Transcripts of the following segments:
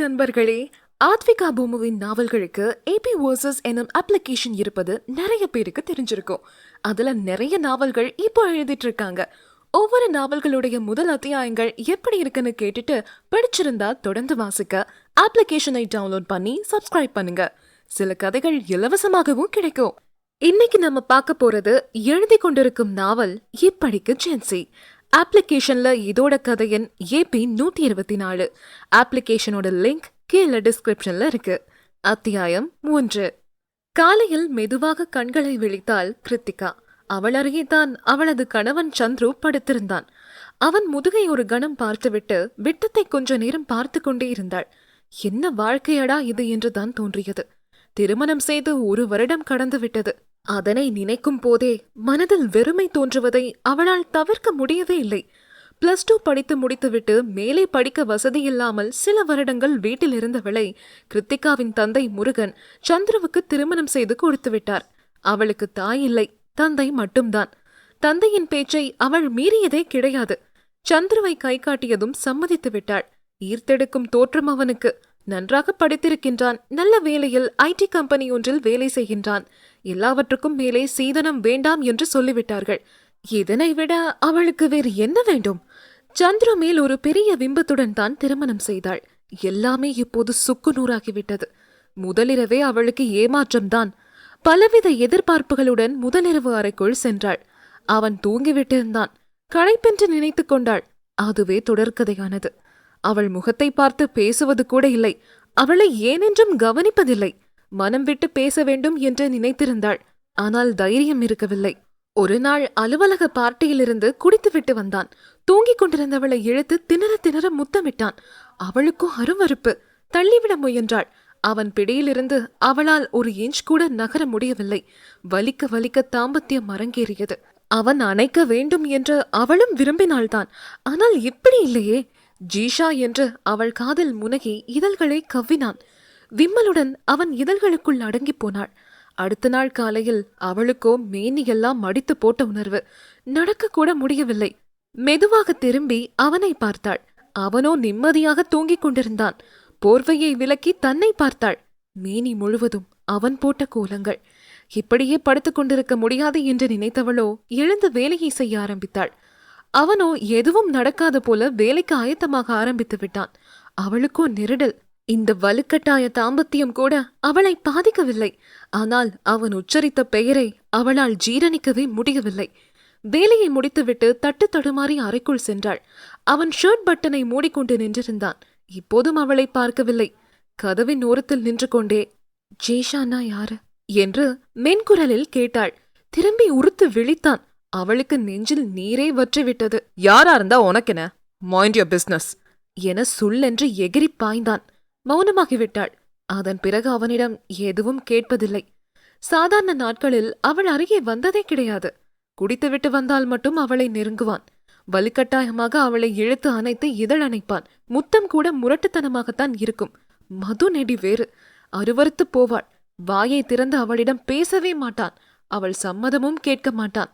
நண்பர்களே ஆத்விகா பூமுவின் நாவல்களுக்கு ஏபி வர்சஸ் எனும் அப்ளிகேஷன் இருப்பது நிறைய பேருக்கு தெரிஞ்சிருக்கும். அதுல நிறைய நாவல்கள் இப்போ எழுதிட்டு இருக்காங்க ஒவ்வொரு நாவல்களுடைய முதல் அத்தியாயங்கள் எப்படி இருக்குன்னு கேட்டுட்டு பிடிச்சிருந்தா தொடர்ந்து வாசிக்க அப்ளிகேஷனை டவுன்லோட் பண்ணி சப்ஸ்கிரைப் பண்ணுங்க. சில கதைகள் இலவசமாகவும் கிடைக்கும். இன்னைக்கு நம்ம பார்க்க போறது எழுதி கொண்டிருக்கும் நாவல் இப்படிக்கு ஜென்சி அப்ளிகேஷன்ல இதோட கதையன் ஏபி நூத்தி இருபத்தி நாலு. அப்ளிகேஷனோட லிங்க் கீழே டிஸ்கிரிப்ஷன்ல இருக்கு. அத்தியாயம் மூன்று காலையில் மெதுவாக கண்களை விழித்தாள் கிருத்திகா. அவள் அருகே தான் அவளது கணவன் சந்துரு படுத்திருந்தான். அவன் முதுகை ஒரு கணம் பார்த்துவிட்டு விட்டத்தை கொஞ்ச நேரம் பார்த்து கொண்டே இருந்தாள். என்ன வாழ்க்கையடா இது என்று தான் தோன்றியது. திருமணம் செய்து ஒரு வருடம் கடந்து விட்டது. அதனை நினைக்கும் போதே மனதில் வெறுமை தோன்றுவதை அவளால் தவிர்க்க முடியவே இல்லை. பிளஸ் டூ படித்து முடித்துவிட்டு மேலே படிக்க வசதி இல்லாமல் சில வருடங்கள் வீட்டில் இருந்தவளை கிருத்திகாவின் தந்தை முருகன் சந்துருவுக்கு திருமணம் செய்து கொடுத்து விட்டார் அவளுக்கு தாய் இல்லை தந்தை மட்டும்தான். தந்தையின் பேச்சை அவள் மீறியதே கிடையாது. சந்துருவை கை காட்டியதும் சம்மதித்து விட்டாள். ஈர்த்தெடுக்கும் தோற்றம் அவனுக்கு. நன்றாக படித்திருக்கின்றான் நல்ல வேலையில் ஐடி கம்பெனி ஒன்றில் வேலை செய்கின்றான். எல்லாவற்றுக்கும் மேலே சீதனம் வேண்டாம் என்று சொல்லிவிட்டார்கள். இதனை விட அவளுக்கு வேறு என்ன வேண்டும்? சந்திரு மேல் ஒரு பெரிய விம்பத்துடன் தான் திருமணம் செய்தாள். எல்லாமே இப்போது சுக்கு நூறாகிவிட்டது. முதலிரவே அவளுக்கு ஏமாற்றம்தான் பலவித எதிர்பார்ப்புகளுடன் முதலிரவு அறைக்குள் சென்றாள். அவன் தூங்கிவிட்டிருந்தான் களைப்பென்று நினைத்துக் கொண்டாள். அதுவே தொடர்கதையானது. அவள் முகத்தை பார்த்து பேசுவது கூட இல்லை. அவளை ஏனென்றும் கவனிப்பதில்லை. மனம் விட்டு பேச வேண்டும் என்று நினைத்திருந்தாள். ஆனால் தைரியம் இருக்கவில்லை. ஒரு நாள் அலுவலக பார்ட்டியிலிருந்து குடித்துவிட்டு வந்தான். தூங்கிக் கொண்டிருந்தவளை இழுத்து திணற திணற முத்தமிட்டான். அவளுக்கும் அருவருப்பு. தள்ளிவிட முயன்றாள். அவன் பிடியிலிருந்து அவளால் ஒரு இன்ச் கூட நகர முடியவில்லை. வலிக்க வலிக்க தாம்பத்தியம் அரங்கேறியது. அவன் அணைக்க வேண்டும் என்று அவளும் விரும்பினாள்தான். ஆனால் இப்படி இல்லையே. ஜீஷா என்று அவள் காதில் முனகி இதழ்களை கவ்வினான். விம்மலுடன் அவன் இதழ்களுக்குள் அடங்கிப் போனாள். அடுத்த நாள் காலையில் அவளுக்கோ மேனியெல்லாம் மடித்து போட்ட உணர்வு நடக்கக்கூட முடியவில்லை. மெதுவாக திரும்பி அவனை பார்த்தாள். அவனோ நிம்மதியாக தூங்கிக் கொண்டிருந்தான். போர்வையை விலக்கி தன்னை பார்த்தாள். மேனி முழுவதும் அவன் போட்ட கோலங்கள். இப்படியே படுத்துக் கொண்டிருக்க முடியாது என்று நினைத்தவளோ எழுந்து வேலையை செய்ய ஆரம்பித்தாள். அவனோ எதுவும் நடக்காத போல வேலைக்கு ஆயத்தமாக ஆரம்பித்து விட்டான். அவளுக்கோ நெருடல் இந்த வலுக்கட்டாய தாம்பத்தியம் கூட அவளை பாதிக்கவில்லை. ஆனால் அவன் உச்சரித்த பெயரை அவளால் ஜீரணிக்கவே முடியவில்லை. வேலையை முடித்துவிட்டு தட்டு தடுமாறி அறைக்குள் சென்றாள். அவன் ஷர்ட் பட்டனை மூடிக்கொண்டு நின்றிருந்தான். இப்போதும் அவளை பார்க்கவில்லை. கதவின் ஓரத்தில் நின்று கொண்டே ஜேஷானா யாரு? என்று மென்குரலில் கேட்டாள். திரும்பி உறுத்து விழித்தான். அவளுக்கு நெஞ்சில் நீரே வற்றிவிட்டது. யாரா இருந்தா உனக்கென? மைண்ட் யோர் பிசினஸ் என சொல்லென்று எகிரி பாய்ந்தான். மௌனமாகிவிட்டாள். அதன் பிறகு அவனிடம் எதுவும் கேட்பதில்லை. சாதாரண நாட்களில் அவள் அருகே வந்ததே கிடையாது. குடித்துவிட்டு வந்தால் மட்டும் அவளை நெருங்குவான். வலுக்கட்டாயமாக அவளை இழுத்து அணைத்து இதழ் அணைப்பான். முத்தம் கூட முரட்டுத்தனமாகத்தான் இருக்கும். மது நெடி வேறு. அருவறுத்து போவாள். வாயை திறந்து அவளிடம் பேசவே மாட்டான். அவள் சம்மதமும் கேட்க மாட்டான்.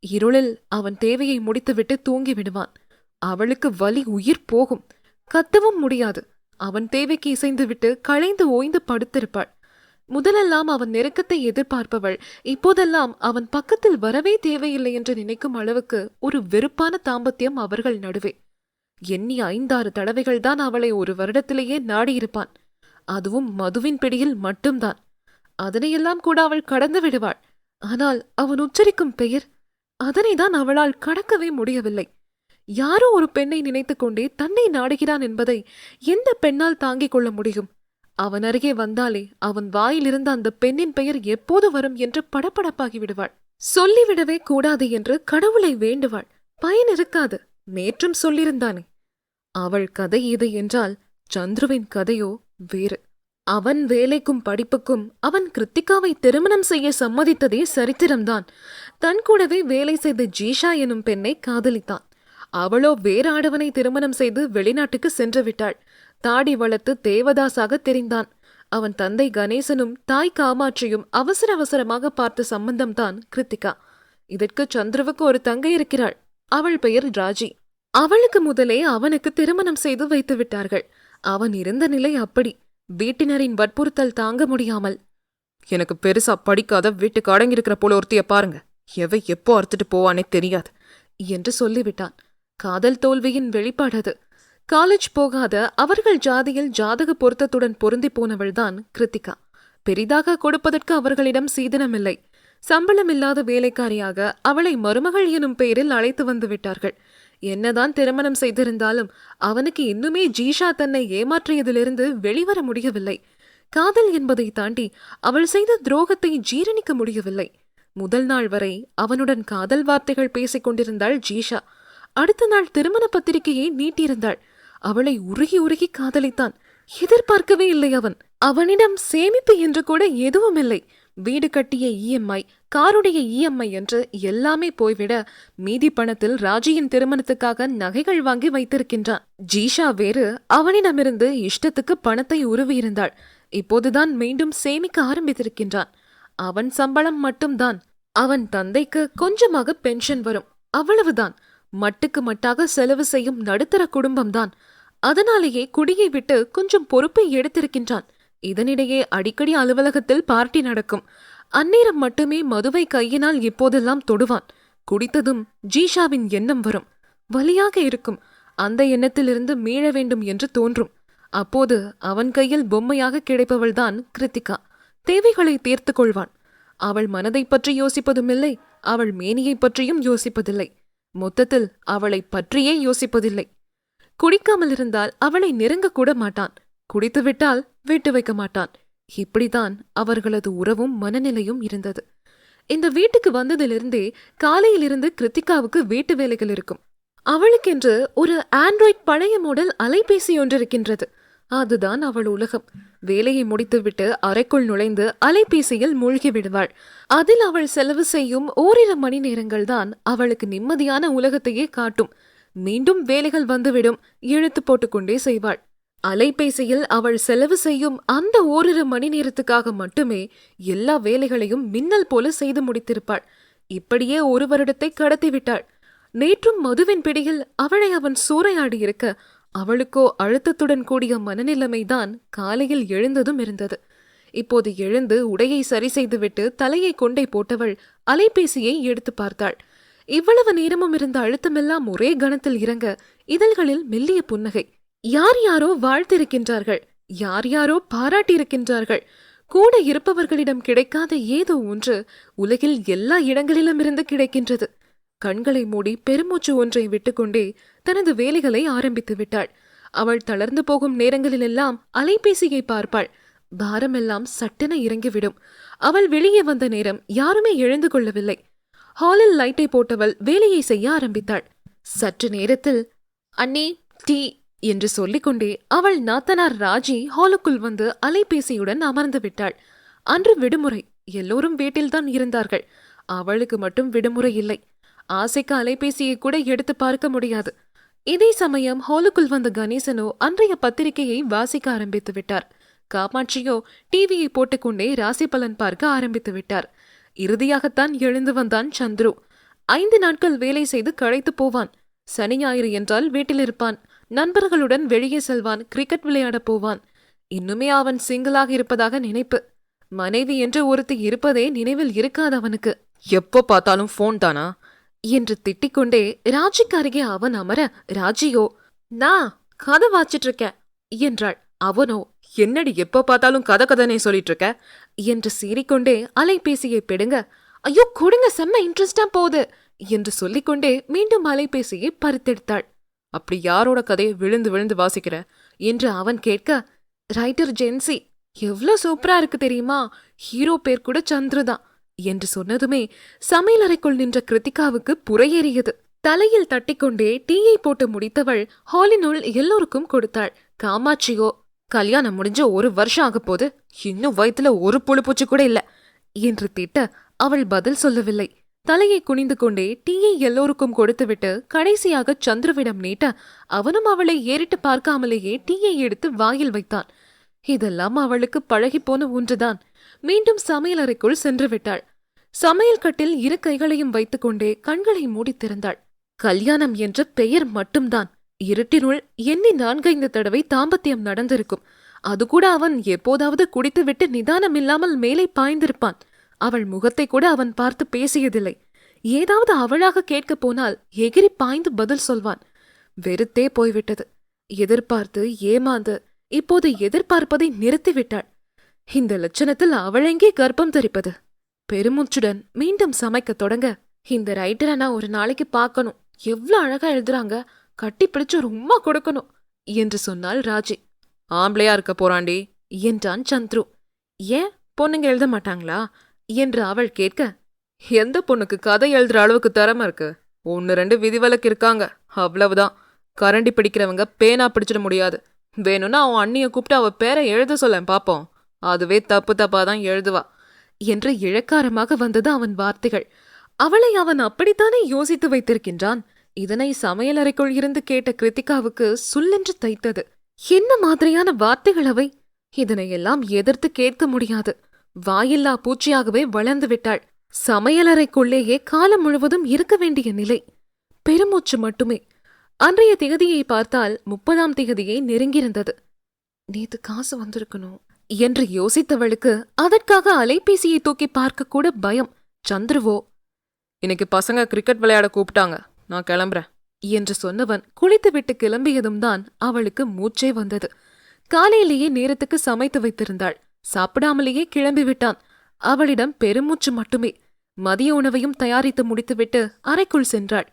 இருளில் அவன் தேவையை முடித்துவிட்டு தூங்கி விடுவான் அவளுக்கு வலி உயிர் போகும். கத்தவும் முடியாது. அவன் தேவைக்கு இசைந்துவிட்டு களைந்து ஓய்ந்து படுத்திருப்பாள். முதலெல்லாம் அவன் நெருக்கத்தை எதிர்பார்ப்பவள். இப்போதெல்லாம் அவன் பக்கத்தில் வரவே தேவையில்லை என்று நினைக்கும் அளவுக்கு ஒரு வெறுப்பான தாம்பத்தியம் அவர்கள் நடுவே. எண்ணி ஐந்தாறு தடவைகள் தான் அவளை ஒரு வருடத்திலேயே நாடியிருப்பான். அதுவும் மதுவின் பிடியில் மட்டும்தான். அதனையெல்லாம் கூட அவள் கடந்து விடுவாள். ஆனால் அவன் உச்சரிக்கும் பெயர் அதனைதான் அவளால் கடக்கவே முடியவில்லை. யாரோ ஒரு பெண்ணை நினைத்துக்கொண்டே தன்னை நாடுகிறான் என்பதை எந்த பெண்ணால் தாங்கிக் கொள்ள முடியும்? அவன் அருகே வந்தாலே அவன் வாயிலிருந்து அந்த பெண்ணின் பெயர் எப்போது வரும் என்று படபடப்பாகி விடுவாள். சொல்லிவிடவே கூடாது என்று கடவுளை வேண்டுவாள். பயன் இருக்காது. நேற்றும் சொல்லியிருந்தானே. அவள் கதை இது என்றால் சந்துருவின் கதையோ வேறு. அவன் வேலைக்கும் படிப்புக்கும் அவன் கிருத்திகாவை திருமணம் செய்ய சம்மதித்ததே சரித்திரம்தான். தன் கூடவே வேலை செய்த ஜீஷா எனும் பெண்ணை காதலித்தான். அவளோ வேற ஆடவனை திருமணம் செய்து வெளிநாட்டுக்கு சென்று விட்டாள் தாடி வளர்த்து தேவதாசாக தெரிந்தான். அவன் தந்தை கணேசனும் தாய் காமாட்சியும் அவசர அவசரமாக பார்த்த சம்பந்தம்தான் கிருத்திகா. இதற்கு சந்துருவுக்கு ஒரு தங்கை இருக்கிறாள். அவள் பெயர் ராஜி. அவளுக்கு முதலே அவனுக்கு திருமணம் செய்து வைத்து விட்டார்கள் அவன் இருந்த நிலை அப்படி. வீட்டினரின் வற்புறுத்தல் தாங்க முடியாமல். எனக்கு பெருசா படிக்காத வீட்டுக்கு அடங்கியிருக்கிற போல ஒருத்திய பாருங்க. எவ எப்போ அறுத்துட்டு போவானே தெரியாது என்று சொல்லிவிட்டான். காதல் தோல்வியின் வெளிப்பாடு அது. காலேஜ் போகாத அவர்கள் ஜாதியில் ஜாதக பொருத்தத்துடன் பொருந்தி போனவள்தான் கிருத்திகா. பெரிதாக கொடுப்பதற்கு அவர்களிடம் சீதனமில்லை சம்பளமில்லாத வேலைக்காரியாக அவளை மருமகள் எனும் பெயரில் அழைத்து வந்து விட்டார்கள். என்னதான் திருமணம் செய்திருந்தாலும் அவனுக்கு இன்னுமே ஜீஷா தன்னை ஏமாற்றியதிலிருந்து வெளிவர முடியவில்லை. காதல் என்பதை தாண்டி அவள் செய்த துரோகத்தை ஜீரணிக்க முடியவில்லை. முதல் நாள் வரை அவனுடன் காதல் வார்த்தைகள் பேசிக் கொண்டிருந்தாள் ஜீஷா. அடுத்த நாள் திருமண பத்திரிகையை நீட்டியிருந்தாள். அவளை உருகி உருகி காதலித்தான். எதிர்பார்க்கவே இல்லை அவன். அவனிடம் சேமிப்பு என்று கூட எதுவும் இல்லை வீடு கட்டிய இஎம்ஐ காருடைய இஎம்ஐ என்று எல்லாமே போய்விட மீதி பணத்தில் ராஜியின் திருமணத்துக்காக நகைகள் வாங்கி வைத்திருக்கின்றான். ஜீஷா வேறு அவனிடமிருந்து இஷ்டத்துக்கு பணத்தை உருவியிருந்தாள். இப்போதுதான் மீண்டும் சேமிக்க ஆரம்பித்திருக்கின்றான். அவன் சம்பளம் மட்டும்தான். அவன் தந்தைக்கு கொஞ்சமாக பென்ஷன் வரும். அவ்வளவுதான். மட்டுக்கு மட்டாக செலவு செய்யும் நடுத்தர குடும்பம்தான். அதனாலேயே குடியை விட்டு கொஞ்சம் பொறுப்பை எடுத்திருக்கின்றான். இதனிடையே அடிக்கடி அலுவலகத்தில் பார்ட்டி நடக்கும். அந்நேரம் மட்டுமே மதுவை கையினால் இப்போதெல்லாம் தொடுவான். குடித்ததும் ஜீஷாவின் எண்ணம் வரும். வலியாக இருக்கும். அந்த எண்ணத்திலிருந்து மீள வேண்டும் என்று தோன்றும். அப்போது அவன் கையில் பொம்மையாக கிடைப்பவள்தான் கிருத்திகா. தேவைகளை தீர்த்து கொள்வான். அவள் மனதைப் பற்றி யோசிப்பதுமில்லை. அவள் மேனியைப் பற்றியும் யோசிப்பதில்லை. மொத்தத்தில் அவளை பற்றியே யோசிப்பதில்லை. குடிக்காமல் இருந்தால் அவளை நெருங்கக்கூட மாட்டான். குடித்துவிட்டால் விட்டு வைக்க மாட்டான். இப்படித்தான் அவர்களது உறவும் மனநிலையும் இருந்தது. இந்த வீட்டுக்கு வந்ததிலிருந்தே காலையிலிருந்து கிருத்திகாவுக்கு வீட்டு வேலைகள் இருக்கும். அவளுக்கென்று ஒரு ஆண்ட்ராய்ட் பழைய மாடல் அலைபேசி ஒன்றிருக்கின்றது. அதுதான் அவள் உலகம். வேலையை முடித்துவிட்டு அறைக்குள் நுழைந்து அலைபேசியில் மூழ்கி விடுவாள் அதில் அவள் செலவு செய்யும் ஓரிரு மணி நேரங்கள்தான் அவளுக்கு நிம்மதியான உலகத்தையே காட்டும். மீண்டும் வேலைகள் வந்துவிடும் இழுத்து போட்டுக்கொண்டே செய்வாள். அலைபேசியில் அவள் செலவு செய்யும் அந்த ஓரிரு மணி நேரத்துக்காக மட்டுமே எல்லா வேலைகளையும் மின்னல் போல செய்து முடித்திருப்பாள். இப்படியே ஒரு வருடத்தை கடத்திவிட்டாள். நேற்றும் மதுவின் பிடியில் அவளை அவன் சூறையாடியிருக்க அவளுக்கோ அழுத்தத்துடன் கூடிய மனநிலைமைதான் காலையில் எழுந்ததும் இருந்தது. இப்போது எழுந்து உடையை சரி செய்துவிட்டு தலையை கொண்டை போட்டவள் அலைபேசியை எடுத்து பார்த்தாள். இவ்வளவு நேரமும் இருந்த அழுத்தமெல்லாம் ஒரே கணத்தில் இறங்க இதழ்களில் மெல்லிய புன்னகை. யார் யாரோ வாழ்த்திருக்கின்றார்கள் யார் யாரோ பாராட்டியிருக்கின்றார்கள். கூட இருப்பவர்களிடம் கிடைக்காத ஏதோ ஒன்று உலகில் எல்லா இடங்களிலும் இருந்து கிடைக்கின்றது. கண்களை மூடி பெருமூச்சு ஒன்றை விட்டுக்கொண்டே தனது வேலைகளை ஆரம்பித்து விட்டாள். அவள் தளர்ந்து போகும் நேரங்களிலெல்லாம் அலைபேசியை பார்ப்பாள். பாரமெல்லாம் சட்டென இறங்கிவிடும். அவள் வெளியே வந்த நேரம் யாருமே எழுந்து கொள்ளவில்லை. ஹாலில் லைட்டை போட்டவள் வேலையை செய்ய ஆரம்பித்தாள். சற்று நேரத்தில் அண்ணே டீ என்று சொல்லிக்கொண்டே அவள் நாத்தனார் ராஜி ஹாலுக்குள் வந்து அலைபேசியுடன் அமர்ந்து விட்டாள். அன்று விடுமுறை. எல்லோரும் வீட்டில்தான் இருந்தார்கள். அவளுக்கு மட்டும் விடுமுறை இல்லை. ஆசைக்கு அலைபேசியை கூட எடுத்து பார்க்க முடியாது. இதே சமயம் ஹாலுக்குள் வந்த கணேசனோ அன்றைய பத்திரிகையை வாசிக்க ஆரம்பித்து விட்டார். காமாட்சியோ டிவியை போட்டுக்கொண்டே ராசி பலன் பார்க்க ஆரம்பித்து விட்டார். இறுதியாகத்தான் எழுந்து வந்தான் சந்துரு. ஐந்து நாட்கள் வேலை செய்து களைத்து போவான். சனி ஞாயிறு என்றால் வீட்டில் இருப்பான். நண்பர்களுடன் வெளியே செல்வான். கிரிக்கெட் விளையாடப் போவான். இன்னுமே அவன் சிங்கிளாக இருப்பதாக நினைப்பு. மனைவி என்று ஒருத்தி இருப்பதே நினைவில் இருக்காது அவனுக்கு. எப்போ பார்த்தாலும் ஃபோன் தானா? என்று திட்டிக்கொண்டே ராஜிக்கு அருகே அவன் அமர ராஜியோ நான் கதை வாச்சிட்டு இருக்கேன் என்றாள். அவனோ என்னடி எப்போ பார்த்தாலும் கதை கதனே சொல்லிட்டு இருக்க என்று சீறிக்கொண்டே அலைபேசியை பிடுங்க ஐயோ கொடுங்க செம்ம இன்ட்ரெஸ்டா போகுது என்று சொல்லிக்கொண்டே மீண்டும் அலைபேசியை பறித்தெடுத்தாள். அப்படி யாரோட கதையை விழுந்து விழுந்து வாசிக்கிற? என்று அவன் கேட்க ரைட்டர் ஜென்சி எவ்ளோ சூப்பரா இருக்கு தெரியுமா? ஹீரோ பேர் கூட சந்துருதான் என்று சொன்னதுமே சமையலறைக்குள் நின்ற கிருத்திகாவுக்கு புறையேறியது. தலையில் தட்டிக்கொண்டே டீயை போட்டு முடித்தவள் ஹாலினுள் எல்லோருக்கும் கொடுத்தாள். காமாட்சியோ கல்யாணம் முடிஞ்ச ஒரு வருஷம் ஆக போது இன்னும் வயித்துல ஒரு புழு பூச்சி கூட இல்ல என்று திட்ட அவள் பதில் சொல்லவில்லை. தலையை குனிந்து கொண்டே டீயை எல்லோருக்கும் கொடுத்துவிட்டு கடைசியாக சந்துருவிடம் நீட்ட அவனும் அவளை ஏறிட்டு பார்க்காமலேயே டீயை எடுத்து வாயில் வைத்தான். இதெல்லாம் அவளுக்கு பழகிப்போன ஒன்றுதான். மீண்டும் சமையலறைக்குள் சென்று விட்டாள் சமையல் கட்டில் இரு கைகளையும் வைத்துக்கொண்டே கண்களை மூடித் திறந்தாள் கல்யாணம் என்ற பெயர் மட்டும்தான். இருட்டினுள் எண்ணி நான்கைந்து தடவை தாம்பத்தியம் நடந்திருக்கும். அது கூட அவன் எப்போதாவது குடித்துவிட்டு நிதானம் இல்லாமல் மேலே பாய்ந்திருப்பான். அவள் முகத்தை கூட அவன் பார்த்து பேசியதில்லை. ஏதாவது அவளாக கேட்கப் போனால் எகிரி பாய்ந்து பதில் சொல்வான். வெறுத்தே போய்விட்டது. எதிர்பார்த்து ஏமாந்து இப்போது எதிர்பார்ப்பதை நிறுத்திவிட்டாள். இந்த லட்சணத்தில் அவளெங்கே கர்ப்பம் தரிப்பது? பெருமூச்சுடன் மீண்டும் சமைக்கத் தொடங்க. இந்த ரைட்டரை நான் ஒரு நாளைக்கு பார்க்கணும். எவ்ளோ அழகா எழுதுறாங்க. கட்டி பிடிச்சு ஒரு உம்மா கொடுக்கணும் என்று சொன்னாள் ராஜி. ஆம்பளையா இருக்க போறாண்டி என்றான் சந்துரு. ஏன்? பொண்ணுங்க எழுத மாட்டாங்களா? என்று அவள் கேட்க. எந்த பொண்ணுக்கு கதை எழுதுற அளவுக்கு திறமை இருக்கு? ஒன்னு ரெண்டு விதிவிலக்கு இருக்காங்க. அவ்வளவுதான். கரண்டி பிடிக்கிறவங்க பேனா பிடிச்சிட முடியாது. வேணும்னா அவன் அண்ணிய கூப்பிட்டு அவ பேரை எழுத சொல்ல பார்ப்போம் அதுவே தப்பு தப்பா தான் எழுதுவா என்று இழக்காரமாக வந்தது அவன் வார்த்தைகள். அவளை அவன் அப்படித்தானே யோசித்து வைத்திருக்கின்றான்? இதனை சமையலறைக்குள் இருந்து கேட்ட கிருத்திகாவுக்கு சுல்லென்று தைத்தது. என்ன மாதிரியான வார்த்தைகள் அவை? இதனையெல்லாம் எதிர்த்து கேட்க முடியாது. வாயில்லா பூச்சியாகவே வளர்ந்து விட்டாள். சமையலறைக்குள்ளேயே காலம் முழுவதும் இருக்க வேண்டிய நிலை. பெருமூச்சு மட்டுமே. அன்றைய திகதியை பார்த்தால் முப்பதாம் திகதியை நெருங்கியிருந்தது. நேத்து காசு வந்திருக்கணும். என்று யோசித்தவளுக்கு அதற்காக அலைபேசியை தூக்கி பார்க்க கூட பயம். சந்துருவோ? இன்னைக்கு பசங்க கிரிக்கெட் விளையாட கூப்பிட்டாங்க. நான் கிளம்புறேன். என்று சொன்னவன் குளித்துவிட்டு கிளம்பியதும் தான் அவளுக்கு மூச்சே வந்தது. காலையிலேயே நேரத்துக்கு சமைத்து வைத்திருந்தாள். சாப்பிடாமலேயே கிளம்பி விட்டான். அவளிடம் பெருமூச்சு மட்டுமே. மதிய உணவையும் தயாரித்து முடித்துவிட்டு அறைக்குள் சென்றாள்.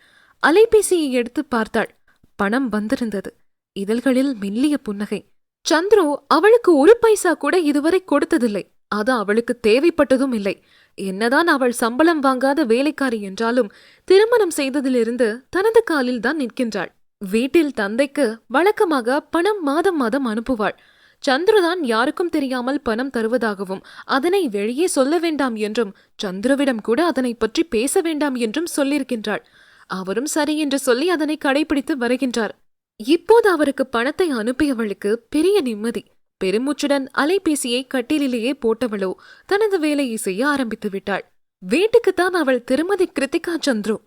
அலைபேசியை எடுத்து பார்த்தாள். பணம் வந்திருந்தது. இதழ்களில் மெல்லிய புன்னகை. சந்துரு அவளுக்கு ஒரு பைசா கூட இதுவரை கொடுத்ததில்லை. அது அவளுக்கு தேவைப்பட்டதும் இல்லை. என்னதான் அவள் சம்பளம் வாங்காத வேலைக்காரி என்றாலும் திருமணம் செய்ததிலிருந்து தனது காலில் தான் நிற்கின்றாள். வீட்டில் தந்தைக்கு வழக்கமாக பணம் மாதம் மாதம் அனுப்புவாள். சந்துருதான் யாருக்கும் தெரியாமல் பணம் தருவதாகவும் அதனை வெளியே சொல்ல வேண்டாம் என்றும் சந்துருவிடம் கூட அதனை பற்றி பேச வேண்டாம் என்றும் சொல்லியிருக்கின்றாள். அவரும் சரி என்று சொல்லி அதனை கடைபிடித்து வருகின்றார். இப்போது அவருக்கு பணத்தை அனுப்பியவளுக்கு பெரிய நிம்மதி. பெருமூச்சுடன் அலைபேசியை கட்டிலிலேயே போட்டவளோ தனது வேலையை செய்ய ஆரம்பித்து விட்டாள். வீட்டுக்குத்தான் அவள் திருமதி கிருத்திகா சந்துரு.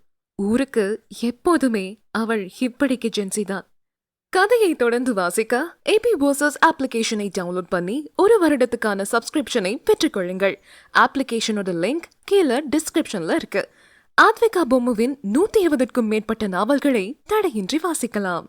ஊருக்கு எப்போதுமே அவள் இப்படிக்கு ஜென்சிதான். கதையை தொடர்ந்து வாசிக்க ஏபி போசஸ் அப்ளிகேஷனை டவுன்லோட் பண்ணி ஒரு வருடத்துக்கான சப்ஸ்கிரிப்ஷனை பெற்றுக்கொள்ளுங்கள். அப்ளிகேஷனோட லிங்க் கீழே டிஸ்கிரிப்ஷன்ல இருக்கு. ஆத்விகா பொம்முவின் நூத்தி இருபதுக்கும் மேற்பட்ட நாவல்களை தடையின்றி வாசிக்கலாம்.